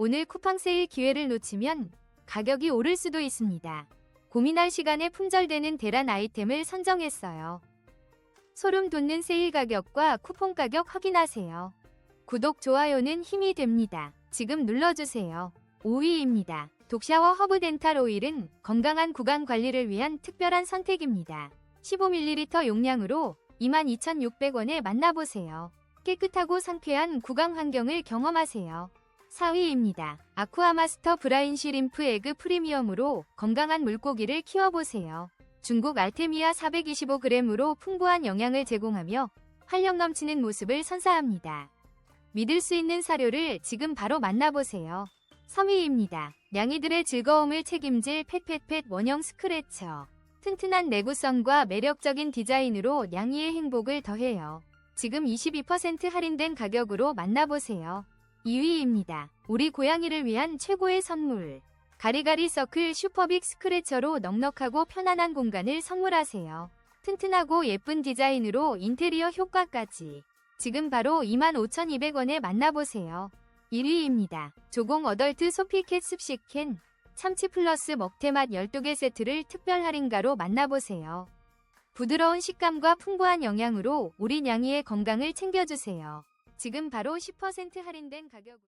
오늘 쿠팡 세일 기회를 놓치면 가격이 오를 수도 있습니다. 고민할 시간에 품절되는 대란 아이템을 선정했어요. 소름 돋는 세일 가격과 쿠폰 가격 확인하세요. 구독, 좋아요는 힘이 됩니다. 지금 눌러주세요. 5위입니다. 독샤워 허브 덴탈 오일은 건강한 구강 관리를 위한 특별한 선택입니다. 15ml 용량으로 22,600원에 만나보세요. 깨끗하고 상쾌한 구강 환경을 경험하세요. 4위입니다. 아쿠아마스터 브라인 시림프 에그 프리미엄으로 건강한 물고기를 키워보세요. 중국 알테미아 425g으로 풍부한 영양을 제공하며 활력 넘치는 모습을 선사합니다. 믿을 수 있는 사료를 지금 바로 만나보세요. 3위입니다. 냥이들의 즐거움을 책임질 펫펫펫 원형 스크래처. 튼튼한 내구성과 매력적인 디자인으로 냥이의 행복을 더해요. 지금 22% 할인된 가격으로 만나보세요. 2위입니다. 우리 고양이를 위한 최고의 선물. 가리가리 서클 슈퍼빅 스크래처로 넉넉하고 편안한 공간을 선물하세요. 튼튼하고 예쁜 디자인으로 인테리어 효과까지. 지금 바로 25,200원에 만나보세요. 1위입니다. 조공 어덜트 소피캣 습식캔 참치 플러스 먹태맛 12개 세트를 특별 할인가로 만나보세요. 부드러운 식감과 풍부한 영양으로 우리 냥이의 건강을 챙겨주세요. 지금 바로 10% 할인된 가격